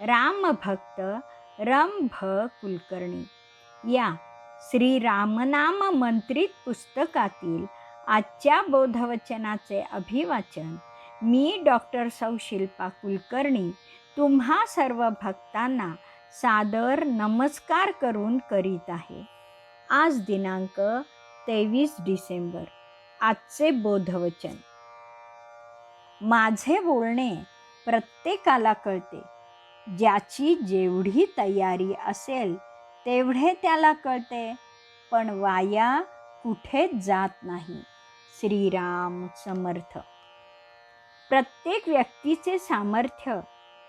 रामभक्त रम भ कुलकर्णी. या श्री रामनाम मंत्रित पुस्तकातील आजच्या बोधवचनाचे अभिवाचन मी डॉक्टर सौ शिल्पा कुलकर्णी तुम्हा सर्व भक्तांना सादर नमस्कार करून करीत आहे. आज दिनांक तेवीस डिसेंबर आजचे बोधवचन. माझे बोलणे प्रत्येकाला कळते. ज्याची जेवढी तयारी असेल तेवढे त्याला कळते. पण वाया कुठेच जात नाही. श्रीराम समर्थ. प्रत्येक व्यक्तीचे सामर्थ्य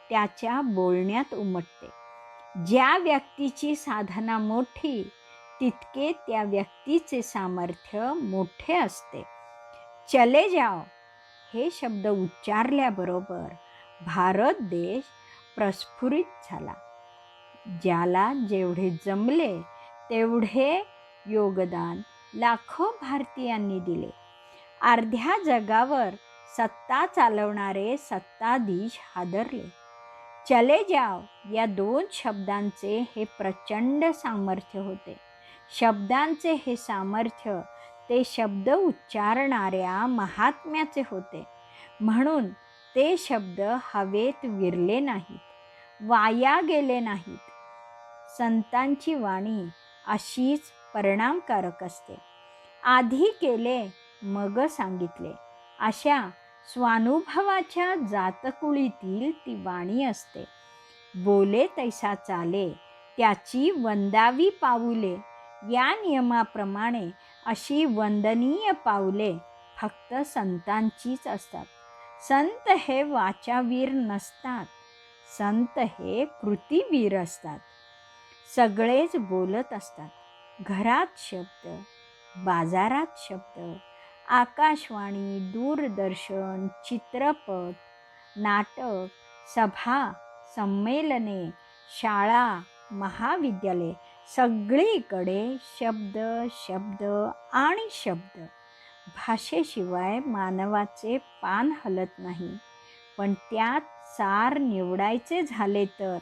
त्याच्या बोलण्यात उमटते. ज्या व्यक्तीची साधना मोठी तितके त्या व्यक्तीचे सामर्थ्य मोठे असते. चले जाओ हे शब्द उच्चारल्याबरोबर भारत देश प्रस्फुरित झाला. ज्याला जेवढे जमले तेवढे योगदान लाखो भारतीयांनी दिले. अर्ध्या जगावर सत्ता चालवणारे सत्ताधीश हादरले. चले जाव या दोन शब्दांचे हे प्रचंड सामर्थ्य होते. शब्दांचे हे सामर्थ्य ते शब्द उच्चारणाऱ्या महात्म्याचे होते. म्हणून ते शब्द हवेत विरले नाहीत वाया गेले नाहीत. संतांची वाणी अशीच परिणामकारक असते. आधी केले मग सांगितले. अशा स्वानुभवाच्या जातकुळीतील ती वाणी असते. बोले तैसा चाले त्याची वंदावी पाऊले. या नियमाप्रमाणे अशी वंदनीय पाऊले फक्त संतांचीच असतात. संत हे वाचावीर नसतात. संत हे कृतीवीर असतात. सगळेच बोलत असतात. घरात शब्द बाजारात शब्द आकाशवाणी दूरदर्शन चित्रपट नाटक सभा संमेलने शाळा महाविद्यालय सगळीकडे शब्द शब्द आणि शब्द. भाषेशिवाय मानवाचे पान हलत नाही. पण त्यात सार निवडायचे झाले तर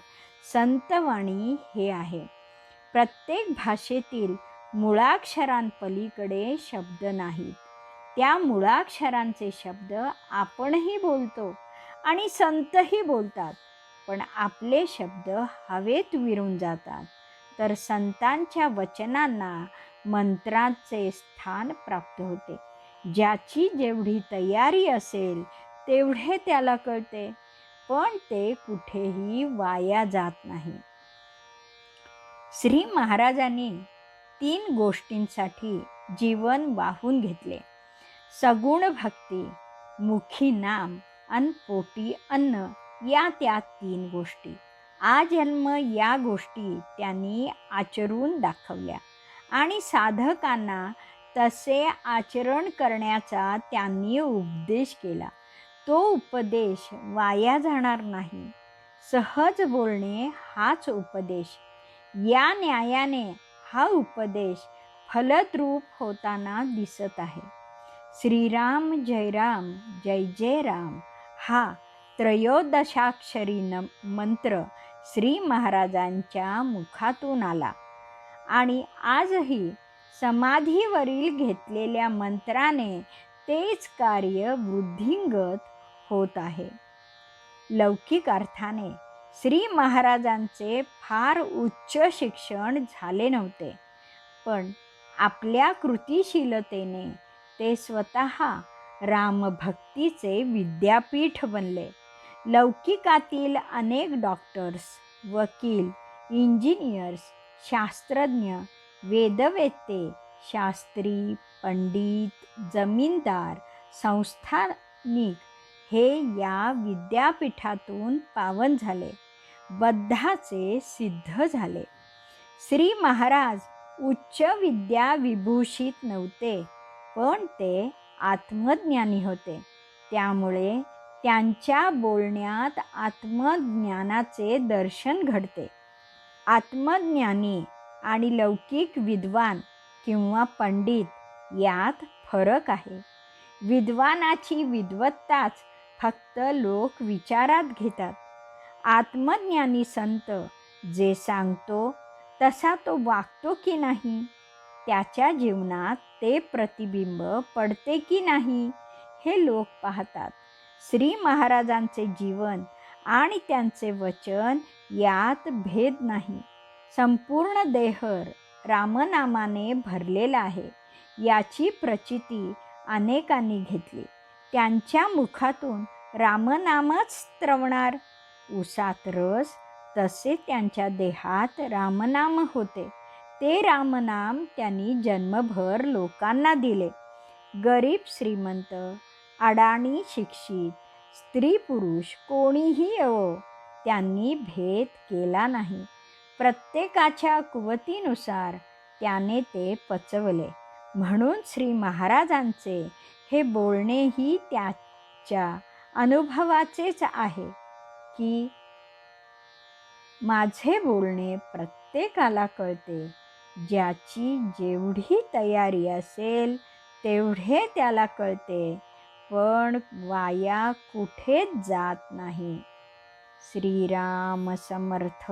संतवाणी हे आहे. प्रत्येक भाषेतील मुळाक्षरांपलीकडे शब्द नाहीत. त्या मुळाक्षरांचे शब्द आपणही बोलतो आणि संतही बोलतात. पण आपले शब्द हवेत विरून जातात. तर संतांच्या वचनांना मंत्रांचे स्थान प्राप्त होते. ज्याची जेवढी तयारी असेल तेवढे त्याला कळते. पण ते कुठेही वाया जात नाही. श्री महाराजांनी तीन गोष्टींसाठी जीवन वाहून घेतले. सगुण भक्ती मुखी नाम अन पोटी अन्न या त्या तीन गोष्टी. आजन्म या गोष्टी त्यांनी आचरून दाखवल्या. आणि साधकांना तसे आचरण करण्याचा त्यांनी उपदेश केला. तो उपदेश वाया जाणार नाही. सहज बोलणे हाच उपदेश. या न्यायाने हा उपदेश फलद्रूप होताना दिसत आहे. श्रीराम जय राम जय जय राम. हा त्रयोदशाक्षरी न मंत्र श्री महाराजांच्या मुखातून आला. आणि आजही समाधीवरील घेतलेल्या मंत्राने तेच कार्य वृद्धिंगत होत आहे. लौकिक अर्थाने श्री महाराजांचे फार उच्च शिक्षण झाले नव्हते पण आपल्या कृतिशीलतेने ते स्वतः रामभक्तीचे विद्यापीठ बनले. लौकिकातील अनेक डॉक्टर्स वकील इंजिनियर्स शास्त्रज्ञ वेदवेत्ते शास्त्री पंडित जमीनदार संस्थानिक हे या विद्यापीठातून पावन झाले. बद्धाचे सिद्ध झाले. श्री महाराज उच्च विद्या विभूषित नव्हते पण ते आत्मज्ञानी होते. त्यामुळे त्यांच्या बोलण्यात आत्मज्ञानाचे दर्शन घडते. आत्मज्ञानी आणि लौकिक विद्वान किंवा पंडित यात फरक आहे. विद्वानाची विद्वत्ताच फक्त लोक विचारात घेतात. आत्मज्ञानी संत जे सांगतो तसा तो वागतो की नाही? त्याच्या जीवनात ते प्रतिबिंब पडते की नाही? हे लोक पाहतात. श्री महाराजांचे जीवन आणि त्यांचे वचन यात भेद नाही. संपूर्ण देहर रामनामाने भरलेला आहे. याची प्रचिती अनेकांनी घेतली. त्यांच्या मुखातून रामनामच स्त्रवणार उसात रस तसे त्यांच्या देहात रामनाम होते. ते रामनाम त्यांनी जन्मभर लोकांना दिले. गरीब श्रीमंत अडाणी शिक्षित स्त्री पुरुष कोणीही येवो त्यांनी भेद केला नाही. प्रत्येकाच्या कुवतीनुसार त्याने ते पचवले. म्हणून श्री महाराजांचे हे बोलणेही त्याच्या अनुभवाचेच आहे की माझे बोलणे प्रत्येकाला कळते. ज्याची जेवढी तयारी असेल तेवढे त्याला कळते. पण वाया कुठेच जात नाही. श्रीराम समर्थ.